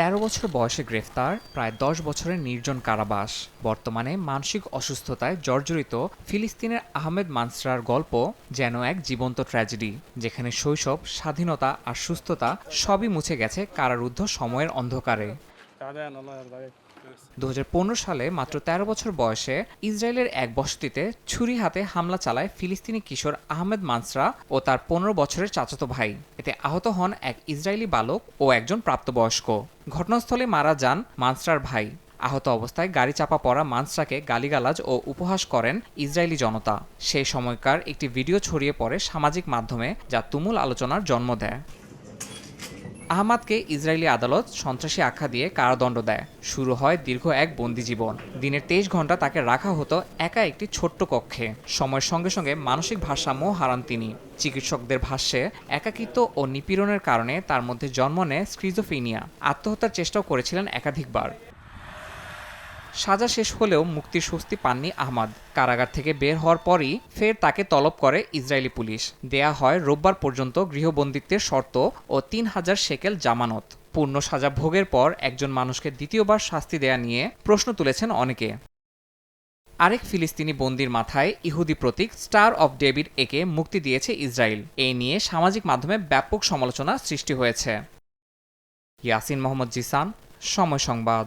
তেরো বছর বয়সে গ্রেফতার, প্রায় দশ বছরের নির্জন কারাবাস। বর্তমানে মানসিক অসুস্থতায় জর্জরিত ফিলিস্তিনের আহমেদ মানসরার গল্প যেন এক জীবন্ত ট্র্যাজেডি, যেখানে শৈশব, স্বাধীনতা আর সুস্থতা সবই মুছে গেছে কারারুদ্ধ সময়ের অন্ধকারে। দু হাজার পনেরো সালে মাত্র ১৩ বছর বয়সে ইসরায়েলের এক বসতিতে ছুরি হাতে হামলা চালায় ফিলিস্তিনি কিশোর আহমেদ মানসরা ও তার পনেরো বছরের চাচাতো ভাই। এতে আহত হন এক ইসরায়েলি বালক ও একজন প্রাপ্তবয়স্ক। ঘটনাস্থলে মারা যান মানসরার ভাই। আহত অবস্থায় গাড়ি চাপা পড়া মানসরাকে গালিগালাজ ও উপহাস করেন ইসরায়েলি জনতা। সেই সময়কার একটি ভিডিও ছড়িয়ে পড়ে সামাজিক মাধ্যমে যা তুমুল আলোচনার জন্ম দেয়। আহমাদকে ইসরায়েলি আদালত সন্ত্রাসী আখ্যা দিয়ে কারাদণ্ড দেয়। শুরু হয় দীর্ঘ এক বন্দি জীবন। দিনের তেইশ ঘণ্টা তাকে রাখা হতো একা একটি ছোট্ট কক্ষে। সময়ের সঙ্গে সঙ্গে মানসিক ভারসাম্য হারান তিনি। চিকিৎসকদের ভাষ্যে, একাকিত্ব ও নিপীড়নের কারণে তার মধ্যে জন্ম নেয় স্ক্রিজোফিনিয়া। আত্মহত্যার চেষ্টাও করেছিলেন একাধিকবার। সাজা শেষ হলেও মুক্তির স্বস্তি পাননি আহমাদ। কারাগার থেকে বের হওয়ার পরই ফের তাকে তলব করে ইসরায়েলি পুলিশ। দেয়া হয় রোববার পর্যন্ত গৃহবন্দিত্বের শর্ত ও তিন হাজার শেকেল জামানত। পূর্ণ সাজা ভোগের পর একজন মানুষকে দ্বিতীয়বার শাস্তি দেয়া নিয়ে প্রশ্ন তুলেছেন অনেকে। আরেক ফিলিস্তিনি বন্দির মাথায় ইহুদি প্রতীক স্টার অফ ডেভিড একে মুক্তি দিয়েছে ইসরায়েল। এই নিয়ে সামাজিক মাধ্যমে ব্যাপক সমালোচনা সৃষ্টি হয়েছে। ইয়াসিন মোহাম্মদ জিসান, সময় সংবাদ।